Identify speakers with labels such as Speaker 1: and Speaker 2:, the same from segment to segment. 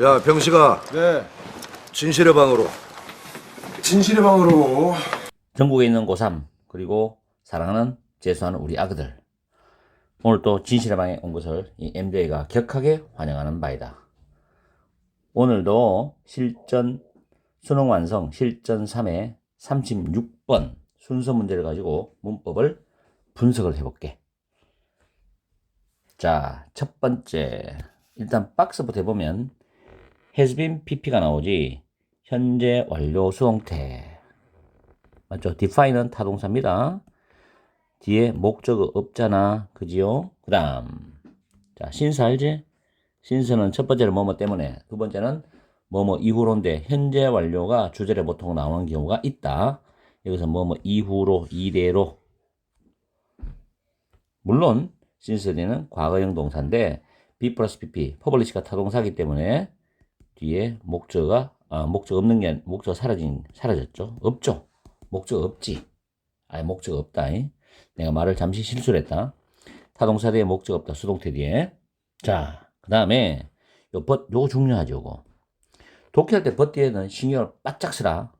Speaker 1: 야 병식아
Speaker 2: 네.
Speaker 1: 진실의 방으로
Speaker 2: 진실의 방으로.
Speaker 3: 전국에 있는 고3 그리고 사랑하는 재수하는 우리 아그들 오늘 또 진실의 방에 온 것을 이 MJ가 격하게 환영하는 바이다. 오늘도 실전 수능 완성 실전 3의 36번 순서 문제를 가지고 문법을 분석을 해볼게. 자, 첫 번째 일단 박스부터 해보면 has been pp가 나오지 현재 완료 수동태 맞죠? define은 타동사입니다. 뒤에 목적어 없잖아. 그지요? 그 다음. 자, 신스 알지? 신스는 첫 번째는 뭐뭐 때문에, 두 번째는 뭐뭐 이후로인데, 현재 완료가 주절에 보통 나오는 경우가 있다. 여기서 뭐뭐 이후로, 이대로. 물론, 신스는 과거형 동사인데, B 플러스 PP, 퍼블리시가 타동사기 때문에, 뒤에 목적어가, 아, 목적 없는 게, 목적 사라진, 사라졌죠? 없죠? 목적 없지. 아니, 목적 없다. 이. 내가 말을 잠시 실수를 했다. 타동사 뒤에 목적 없다. 수동태 뒤에. 자, 그 다음에, 요 벗, 요거 중요하죠, 요거. 독해할 때 벗 뒤에는 신경을 바짝 쓰라.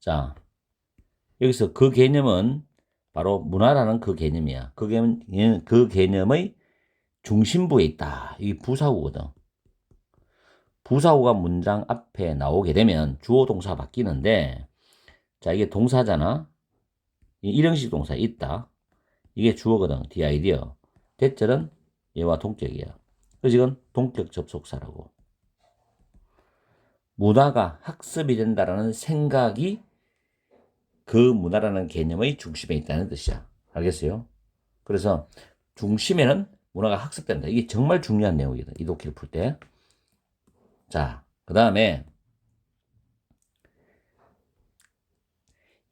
Speaker 3: 자, 여기서 그 개념은 바로 문화라는 그 개념이야. 그 개념, 그 개념의 중심부에 있다. 이게 부사구거든. 부사구가 문장 앞에 나오게 되면 주어 동사 바뀌는데, 자, 이게 동사잖아. 이 일형식 동사 있다. 이게 주어거든. 디아이디어. 대절은 얘와 동격이야. 그래서 이건 동격 접속사라고. 문화가 학습이 된다라는 생각이 그 문화라는 개념의 중심에 있다는 뜻이야. 알겠어요? 그래서 중심에는 문화가 학습된다. 이게 정말 중요한 내용이다. 이 독해를 풀 때. 자, 그 다음에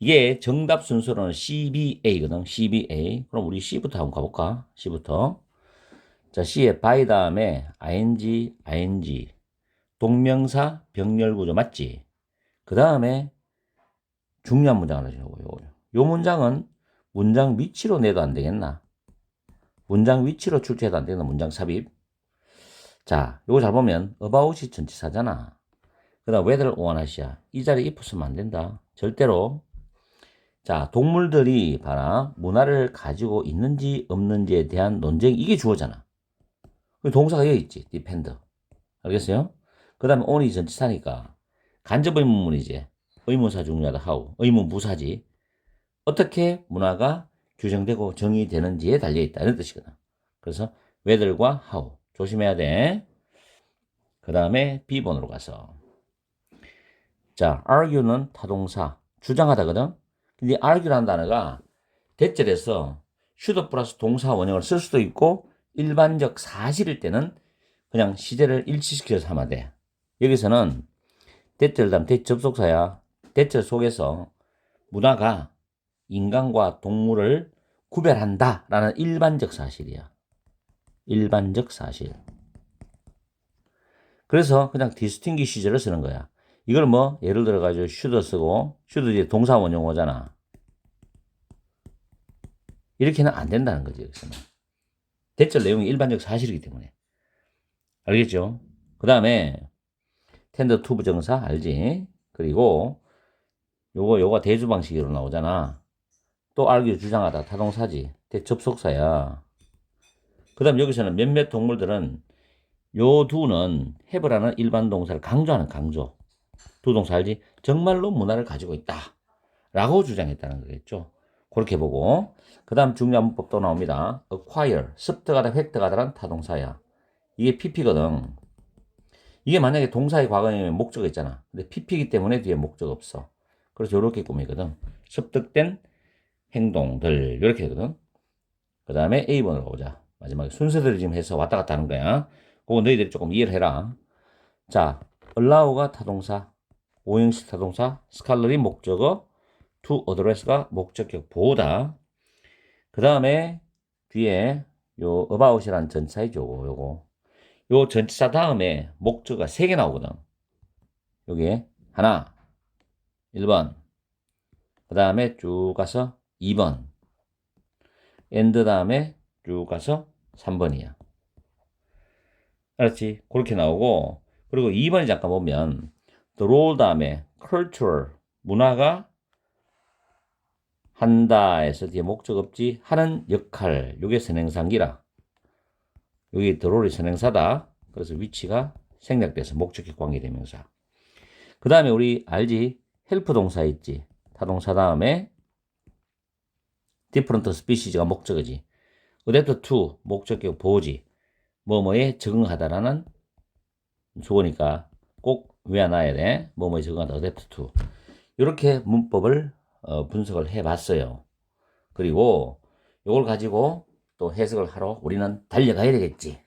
Speaker 3: 이게 정답 순서로는 CBA거든. CBA. 그럼 우리 C부터 한번 가볼까? C부터. 자, C에 by 다음에 ing, ing. 동명사 병렬 구조 맞지? 그 다음에 중요한 문장을 하죠. 요거, 요거. 요 문장은 문장 위치로 내도 안 되겠나? 문장 위치로 출제해도 안 되겠나? 문장 삽입. 자, 요거 잘 보면 about이 전치사잖아. 그 다음 whether 원하시야. 이 자리에 if 쓰면 안 된다. 절대로 자, 동물들이 봐라. 문화를 가지고 있는지 없는지에 대한 논쟁 이게 주어잖아. 그 동사가 여기 있지. depend. 알겠어요? 그 다음에 on이 전치사니까 간접 의문문이지. 의문사 중요하다. how. 의문 부사지. 어떻게 문화가 규정되고 정의되는지에 달려있다. 이런 뜻이거든. 그래서 whether과 how. 조심해야 돼. 그 다음에 B번으로 가서. 자, argue는 타동사. 주장하다거든. 근데 argue라는 단어가 대절에서 should 플러스 동사 원형을 쓸 수도 있고 일반적 사실일 때는 그냥 시제를 일치시켜서 하면 돼. 여기서는 대절 다음 대 접속사야. 대절 속에서 문화가 인간과 동물을 구별한다라는 일반적 사실이야. 일반적 사실. 그래서 그냥 디스팅기 시제를 쓰는 거야. 이걸 뭐 예를 들어 가지고 should 쓰고 should 동사 원형 오잖아. 이렇게는 안 된다는 거지 여기서는. 대절 내용이 일반적 사실이기 때문에. 알겠죠? 그 다음에 텐더 투 부 정사 알지? 그리고 요거 요거 대주 방식으로 나오잖아. 또 알기 주장하다 타동사지. 대접속사야. 그 다음 여기서는 몇몇 동물들은 요 두는 해부라는 일반 동사를 강조하는 강조. 두 동사 알지? 정말로 문화를 가지고 있다. 라고 주장했다는 거겠죠. 그렇게 보고. 그 다음 중요한 문법 또 나옵니다. acquire. 습득하다, 획득하다란 타동사야. 이게 pp거든. 이게 만약에 동사의 과거에 목적어 있잖아. 근데 pp이기 때문에 뒤에 목적 없어. 그래서 이렇게 꾸미거든. 습득된 행동들. 이렇게 되거든. 그 다음에 A번으로 가보자. 마지막에 순서대로 지금 해서 왔다 갔다 하는 거야. 그거 너희들이 조금 이해를 해라. 자, allow가 타동사, 오형식 타동사, 스칼럴이 목적어, to address가 목적격 보호다. 그 다음에 뒤에 요 about이라는 전치사이죠. 요거. 요 전치사 다음에 목적어가 3개 나오거든. 여기에 하나, 1번. 그 다음에 쭉 가서 2번. 엔드 다음에 쭉 가서 3번이야. 알았지? 그렇게 나오고, 그리고 2번에 잠깐 보면 the role 다음에 cultural 문화가 한다에서 뒤에 목적 없지 하는 역할. 요게 선행사기라. 여기 the role이 선행사다. 그래서 위치가 생략돼서 목적격 관계대명사 그 다음에 우리 알지? 헬프 동사 있지? 타동사 다음에 different species가 목적 adapt to 목적격 보지 뭐뭐에 적응하다라는 주어니까 꼭 외워놔야 돼. 뭐뭐에 적응하다 adapt to. 이렇게 문법을 어, 분석을 해봤어요. 그리고 이걸 가지고 또 해석을 하러 우리는 달려가야 되겠지.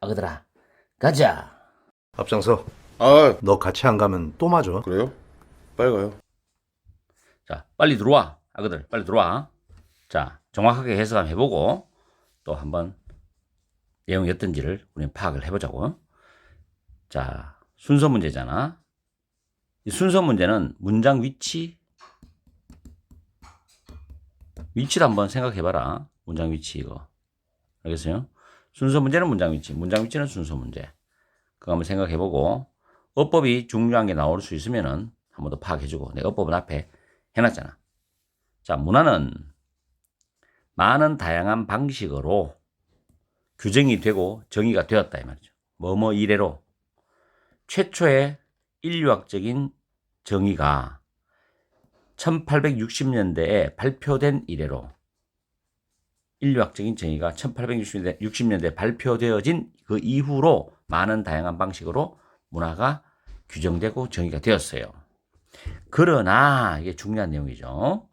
Speaker 3: 아그들아, 가자.
Speaker 1: 앞장서.
Speaker 2: 아
Speaker 1: 너 같이 안 가면 또 맞아.
Speaker 2: 그래요? 빨리 가요.
Speaker 3: 자, 빨리 들어와. 아그들, 빨리 들어와. 자, 정확하게 해석 한번 해보고 또 한번 내용이 어떤지를 우리는 파악을 해보자고. 자, 순서 문제잖아. 이 순서 문제는 문장 위치, 위치를 한번 생각해봐라. 문장 위치 이거. 알겠어요? 순서 문제는 문장 위치, 문장 위치는 순서 문제. 그거 한번 생각해보고 어법이 중요한 게 나올 수 있으면은 한 번 더 파악해주고 내가 어법은 앞에 해놨잖아. 자, 문화는 많은 다양한 방식으로 규정이 되고 정의가 되었다 이 말이죠. 뭐뭐 이래로 최초의 인류학적인 정의가 1860년대에 발표된 이래로 인류학적인 정의가 1860년대 60년대에 발표되어진 그 이후로 많은 다양한 방식으로 문화가 규정되고 정의가 되었어요. 그러나 이게 중요한 내용이죠.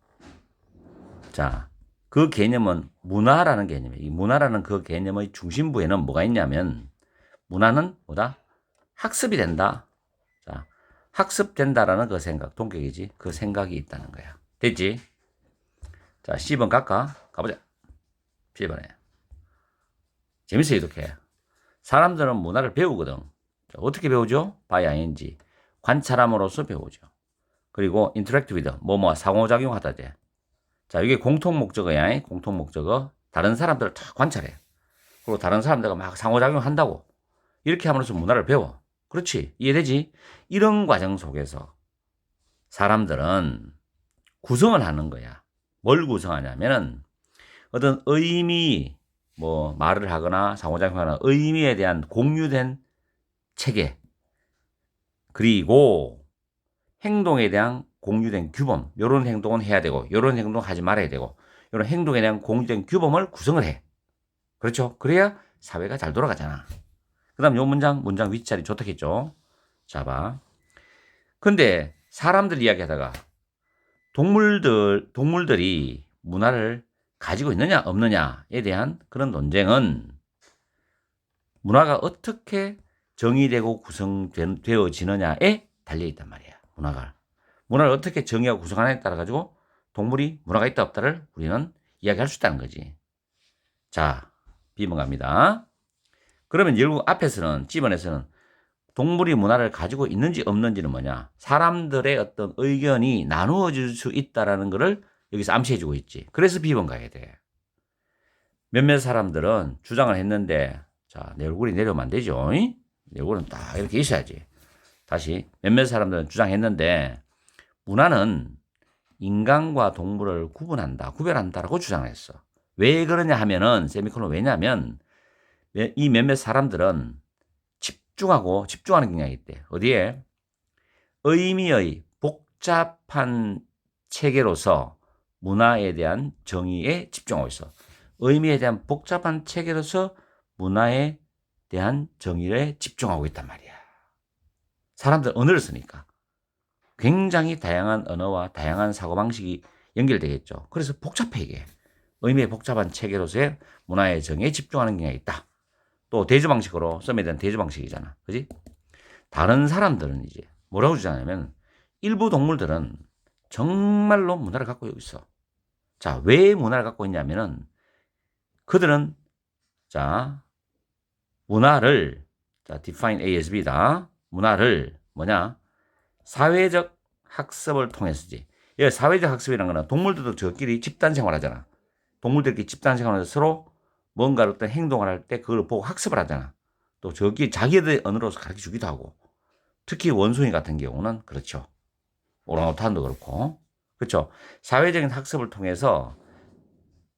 Speaker 3: 자, 그 개념은 문화라는 개념이에요. 이 문화라는 그 개념의 중심부에는 뭐가 있냐면 문화는 뭐다? 학습이 된다. 자, 학습된다라는 그 생각, 동격이지. 그 생각이 있다는 거야. 됐지? 자, 10번 갈까? 가보자. 10번에. 재밌어, 이렇게. 사람들은 문화를 배우거든. 자, 어떻게 배우죠? by ing. 관찰함으로써 배우죠. 그리고 interact with, 뭐뭐 상호작용하다 돼. 자, 이게 공통 목적어야. 공통 목적어. 다른 사람들을 다 관찰해. 그리고 다른 사람들과 막 상호작용한다고. 이렇게 함으로써 문화를 배워. 그렇지. 이해되지? 이런 과정 속에서 사람들은 구성을 하는 거야. 뭘 구성하냐면은 어떤 의미, 뭐 말을 하거나 상호작용하는 의미에 대한 공유된 체계. 그리고 행동에 대한 공유된 규범, 요런 행동은 해야 되고, 요런 행동 하지 말아야 되고, 요런 행동에 대한 공유된 규범을 구성을 해. 그렇죠? 그래야 사회가 잘 돌아가잖아. 그 다음 요 문장, 문장 윗자리 좋다겠죠? 자, 봐. 근데 사람들 이야기 하다가 동물들, 동물들이 문화를 가지고 있느냐, 없느냐에 대한 그런 논쟁은 문화가 어떻게 정의되고 구성되어지느냐에 달려있단 말이야. 문화가. 문화를 어떻게 정의하고 구성하느냐에 따라 가지고 동물이 문화가 있다 없다를 우리는 이야기할 수 있다는 거지. 자, B번 갑니다. 그러면 결국 앞에서는 G번에서는 동물이 문화를 가지고 있는지 없는지는 뭐냐? 사람들의 어떤 의견이 나누어질 수 있다라는 것을 여기서 암시해주고 있지. 그래서 B번 가야 돼. 몇몇 사람들은 주장을 했는데, 자, 내 얼굴이 내려오면 안 되죠. 내 얼굴은 딱 이렇게 있어야지. 다시, 몇몇 사람들은 주장했는데, 문화는 인간과 동물을 구분한다, 구별한다라고 주장을 했어. 왜 그러냐 하면은, 세미콜론 왜냐면, 이 몇몇 사람들은 집중하고 집중하는 경향이 있대. 어디에? 의미의 복잡한 체계로서 문화에 대한 정의에 집중하고 있어. 의미에 대한 복잡한 체계로서 문화에 대한 정의에 집중하고 있단 말이야. 사람들 언어를 쓰니까 굉장히 다양한 언어와 다양한 사고방식이 연결되겠죠. 그래서 복잡해 이게. 의미의 복잡한 체계로서의 문화의 정의에 집중하는 경향이 있다. 또 대조 방식으로 썸에 대한 대조 방식이잖아. 그지? 다른 사람들은 이제 뭐라고 주장하냐면 일부 동물들은 정말로 문화를 갖고 있어. 자, 왜 문화를 갖고 있냐면은 그들은 자, 문화를 자, define ASB다. 문화를 뭐냐? 사회적 학습을 통해서지. 이 사회적 학습이라는 거는 동물들도 저끼리 집단 생활하잖아. 동물들끼리 집단 생활하면서 서로 뭔가 어떤 행동을 할 때 그걸 보고 학습을 하잖아. 또 저기 자기들 언어로서 가르쳐 주기도 하고. 특히 원숭이 같은 경우는 그렇죠. 오랑우탄도 그렇고. 그렇죠. 사회적인 학습을 통해서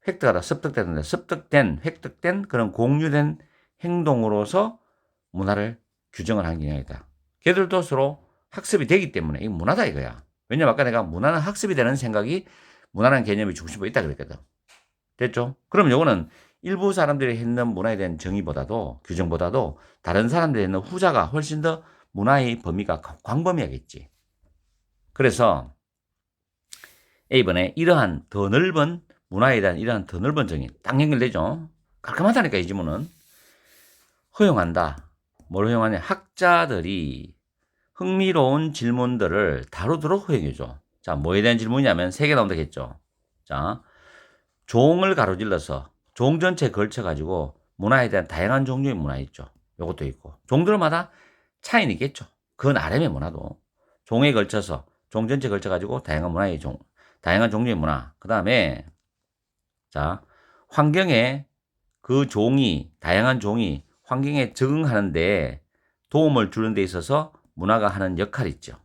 Speaker 3: 획득하다 습득되는데 습득된 획득된 그런 공유된 행동으로서 문화를 규정을 한 경향이다. 걔들도 서로 학습이 되기 때문에 이 문화다 이거야. 왜냐면 아까 내가 문화는 학습이 되는 생각이 문화라는 개념이 중심부에 있다 그랬거든. 됐죠? 그럼 요거는 일부 사람들이 했는 문화에 대한 정의보다도 규정보다도 다른 사람들이 했는 후자가 훨씬 더 문화의 범위가 광- 광범위하겠지. 그래서 A번에 이러한 더 넓은 문화에 대한 이러한 더 넓은 정의 딱 연결되죠. 깔끔하다니까 이 지문은 허용한다. 뭘 허용하냐? 학자들이 흥미로운 질문들을 다루도록 허용해줘. 자, 뭐에 대한 질문이냐면 세 개 나온다 했죠. 자, 종을 가로질러서 종 전체에 걸쳐 가지고 문화에 대한 다양한 종류의 문화 있죠. 요것도 있고. 종들마다 차이는 있겠죠. 그 나름의 문화도. 종에 걸쳐서, 종 전체에 걸쳐 가지고 다양한 문화의 종, 다양한 종류의 문화. 그 다음에, 자, 환경에 그 종이, 다양한 종이 환경에 적응하는데 도움을 주는 데 있어서 문화가 하는 역할이 있죠.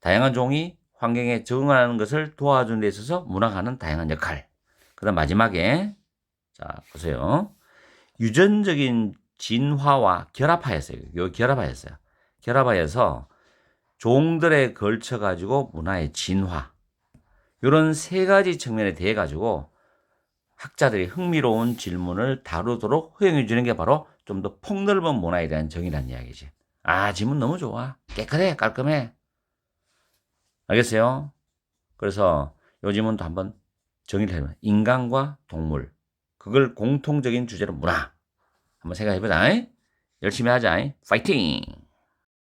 Speaker 3: 다양한 종이 환경에 적응하는 것을 도와주는 데 있어서 문화가 하는 다양한 역할. 그 다음 마지막에, 자, 보세요. 유전적인 진화와 결합하였어요. 요 결합하였어요. 결합하여서 종들에 걸쳐가지고 문화의 진화. 요런 세 가지 측면에 대해 가지고 학자들이 흥미로운 질문을 다루도록 허용해 주는 게 바로 좀 더 폭넓은 문화에 대한 정의라는 이야기지. 아, 질문 너무 좋아. 깨끗해, 깔끔해. 알겠어요? 그래서 요 질문도 한번 정의를 해보면 인간과 동물 그걸 공통적인 주제로 문화 한번 생각해보자. 열심히 하자. 파이팅!